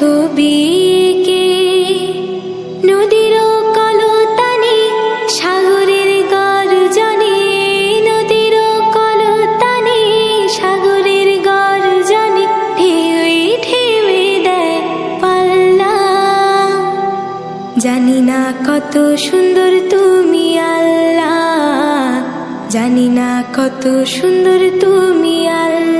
ছবি কে নদীর কলতানি, সাগরের গর্জনে, নদীর কলতানি, সাগরের গর্জনে, ঢেউয়ে ঢেউয়ে দেয় পাল্লা। জানি না কত সুন্দর তুমি আল্লাহ, জানি না কত সুন্দর তুমি আল্লাহ।